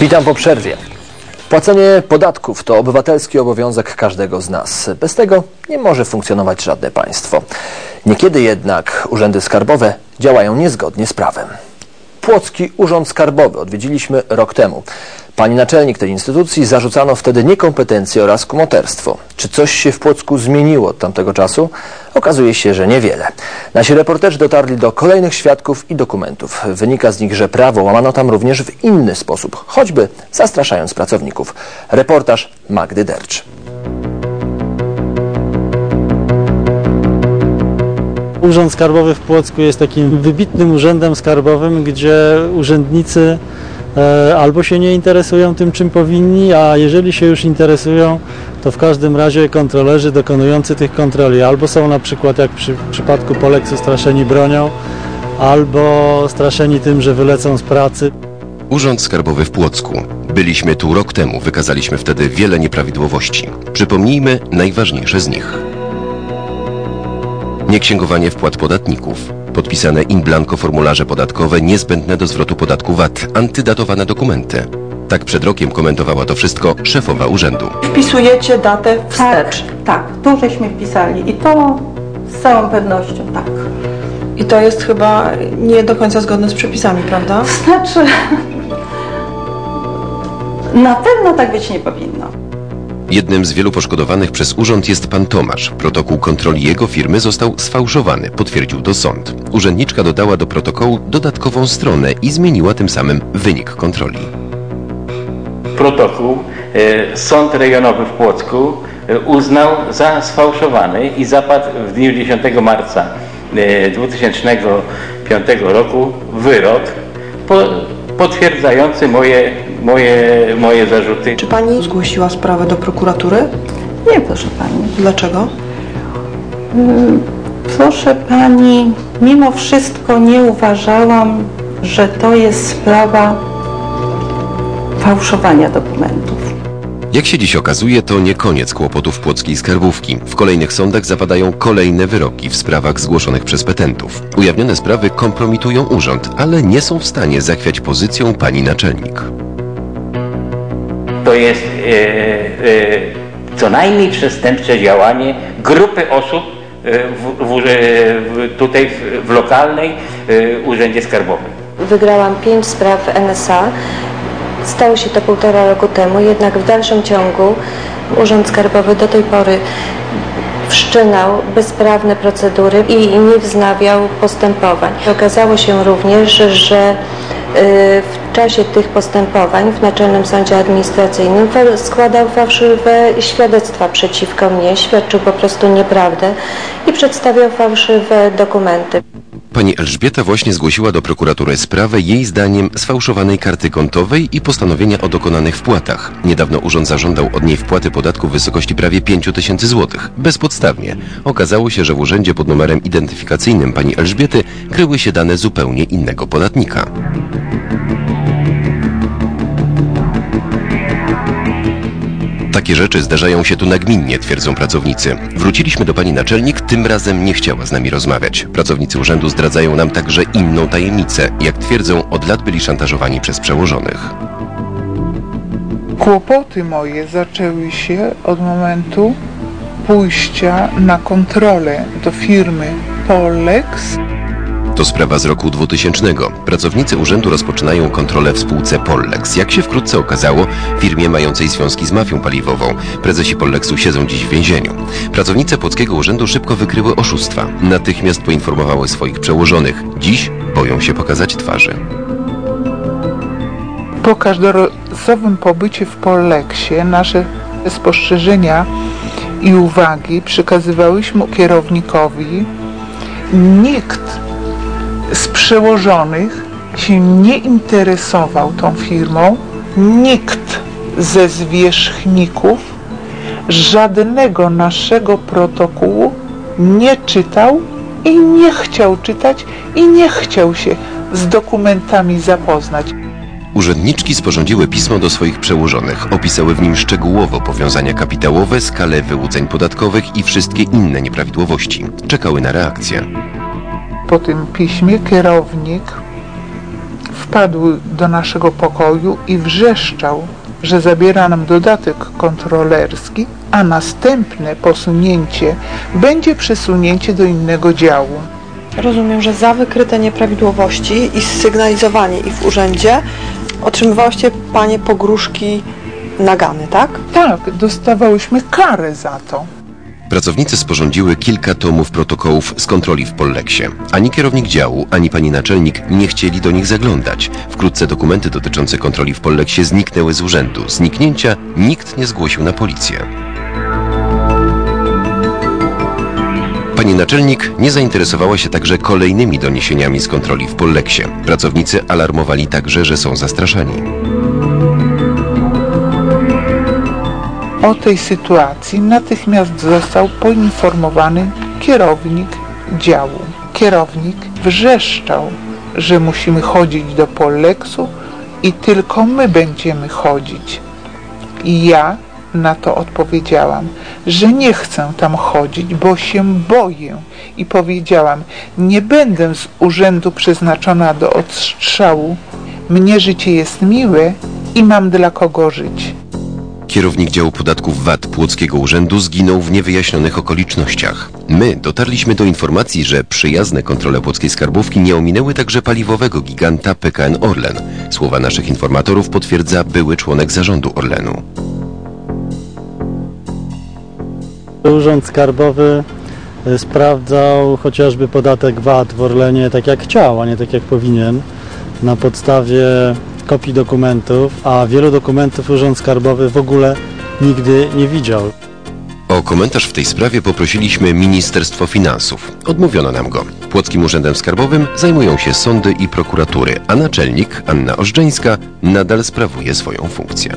Witam po przerwie. Płacenie podatków to obywatelski obowiązek każdego z nas. Bez tego nie może funkcjonować żadne państwo. Niekiedy jednak urzędy skarbowe działają niezgodnie z prawem. Płocki Urząd Skarbowy odwiedziliśmy rok temu. Pani naczelnik tej instytucji zarzucano wtedy niekompetencje oraz kumoterstwo. Czy coś się w Płocku zmieniło od tamtego czasu? Okazuje się, że niewiele. Nasi reporterzy dotarli do kolejnych świadków i dokumentów. Wynika z nich, że prawo łamano tam również w inny sposób, choćby zastraszając pracowników. Reportaż Magdy Dercz. Urząd Skarbowy w Płocku jest takim wybitnym urzędem skarbowym, gdzie urzędnicy albo się nie interesują tym, czym powinni, a jeżeli się już interesują, to w każdym razie kontrolerzy dokonujący tych kontroli albo są na przykład, jak przy, w przypadku Poleksu, straszeni bronią, albo straszeni tym, że wylecą z pracy. Urząd Skarbowy w Płocku. Byliśmy tu rok temu, wykazaliśmy wtedy wiele nieprawidłowości. Przypomnijmy najważniejsze z nich. Nieksięgowanie wpłat podatników. Podpisane in blanco formularze podatkowe niezbędne do zwrotu podatku VAT, antydatowane dokumenty. Tak przed rokiem komentowała to wszystko szefowa urzędu. Wpisujecie datę wstecz. Tak, tu żeśmy wpisali i to z całą pewnością tak. I to jest chyba nie do końca zgodne z przepisami, prawda? Znaczy, na pewno tak być nie powinno. Jednym z wielu poszkodowanych przez urząd jest pan Tomasz. Protokół kontroli jego firmy został sfałszowany, potwierdził to sąd. Urzędniczka dodała do protokołu dodatkową stronę i zmieniła tym samym wynik kontroli. protokół e, Sąd Rejonowy w Płocku e, uznał za sfałszowany i zapadł w dniu 10 marca e, 2005 roku wyrok po, potwierdzający moje, moje, moje zarzuty. Czy pani zgłosiła sprawę do prokuratury? Nie, proszę pani. Dlaczego? Proszę pani, mimo wszystko nie uważałam, że to jest sprawa fałszowania dokumentów. Jak się dziś okazuje, to nie koniec kłopotów płockiej skarbówki. W kolejnych sądach zapadają kolejne wyroki w sprawach zgłoszonych przez petentów. Ujawnione sprawy kompromitują urząd, ale nie są w stanie zachwiać pozycją pani naczelnik. To jest e, e, co najmniej przestępcze działanie grupy osób e, w, w, w, tutaj w, lokalnej urzędzie skarbowym. Wygrałam pięć spraw NSA. Stało się to półtora roku temu, jednak w dalszym ciągu Urząd Skarbowy do tej pory wszczynał bezprawne procedury i nie wznawiał postępowań. Okazało się również, że w czasie tych postępowań w Naczelnym Sądzie Administracyjnym składał fałszywe świadectwa przeciwko mnie, świadczył po prostu nieprawdę i przedstawiał fałszywe dokumenty. Pani Elżbieta właśnie zgłosiła do prokuratury sprawę jej zdaniem sfałszowanej karty kontowej i postanowienia o dokonanych wpłatach. Niedawno urząd zażądał od niej wpłaty podatku w wysokości prawie 5 tysięcy złotych. Bezpodstawnie. Okazało się, że w urzędzie pod numerem identyfikacyjnym pani Elżbiety kryły się dane zupełnie innego podatnika. Takie rzeczy zdarzają się tu nagminnie, twierdzą pracownicy. Wróciliśmy do pani naczelnik, tym razem nie chciała z nami rozmawiać. Pracownicy urzędu zdradzają nam także inną tajemnicę. Jak twierdzą, od lat byli szantażowani przez przełożonych. Kłopoty moje zaczęły się od momentu pójścia na kontrolę do firmy Pollex. To sprawa z roku 2000. Pracownicy urzędu rozpoczynają kontrolę w spółce Pollex. Jak się wkrótce okazało, firmie mającej związki z mafią paliwową. Prezesi Pollexu siedzą dziś w więzieniu. Pracownice Płockiego Urzędu szybko wykryły oszustwa. Natychmiast poinformowały swoich przełożonych. Dziś boją się pokazać twarzy. Po każdorazowym pobycie w Pollexie nasze spostrzeżenia i uwagi przekazywałyśmy kierownikowi. Nikt z przełożonych się nie interesował tą firmą, nikt ze zwierzchników żadnego naszego protokołu nie czytał i nie chciał czytać i nie chciał się z dokumentami zapoznać. Urzędniczki sporządziły pismo do swoich przełożonych. Opisały w nim szczegółowo powiązania kapitałowe, skalę wyłudzeń podatkowych i wszystkie inne nieprawidłowości. Czekały na reakcję. Po tym piśmie kierownik wpadł do naszego pokoju i wrzeszczał, że zabiera nam dodatek kontrolerski, a następne posunięcie będzie przesunięcie do innego działu. Rozumiem, że za wykryte nieprawidłowości i sygnalizowanie ich w urzędzie otrzymywałyście Panie pogróżki nagany, tak? Tak, dostawałyśmy karę za to. Pracownicy sporządziły kilka tomów protokołów z kontroli w Polleksie. Ani kierownik działu, ani pani naczelnik nie chcieli do nich zaglądać. Wkrótce dokumenty dotyczące kontroli w Polleksie zniknęły z urzędu. Zniknięcia nikt nie zgłosił na policję. Pani naczelnik nie zainteresowała się także kolejnymi doniesieniami z kontroli w Polleksie. Pracownicy alarmowali także, że są zastraszani. O tej sytuacji natychmiast został poinformowany kierownik działu. Kierownik wrzeszczał, że musimy chodzić do Polleksu i tylko my będziemy chodzić. I ja na to odpowiedziałam, że nie chcę tam chodzić, bo się boję. I powiedziałam, nie będę z urzędu przeznaczona do odstrzału. Mnie życie jest miłe i mam dla kogo żyć. Kierownik działu podatków VAT Płockiego Urzędu zginął w niewyjaśnionych okolicznościach. My dotarliśmy do informacji, że przyjazne kontrole płockiej skarbówki nie ominęły także paliwowego giganta PKN Orlen. Słowa naszych informatorów potwierdza były członek zarządu Orlenu. Urząd Skarbowy e, sprawdzał chociażby podatek VAT w Orlenie tak jak chciał, a nie tak jak powinien, na podstawie kopii dokumentów, a wielu dokumentów Urząd Skarbowy w ogóle nigdy nie widział. O komentarz w tej sprawie poprosiliśmy Ministerstwo Finansów. Odmówiono nam go. Płockim Urzędem Skarbowym zajmują się sądy i prokuratury, a naczelnik, Anna Ożdżeńska, nadal sprawuje swoją funkcję.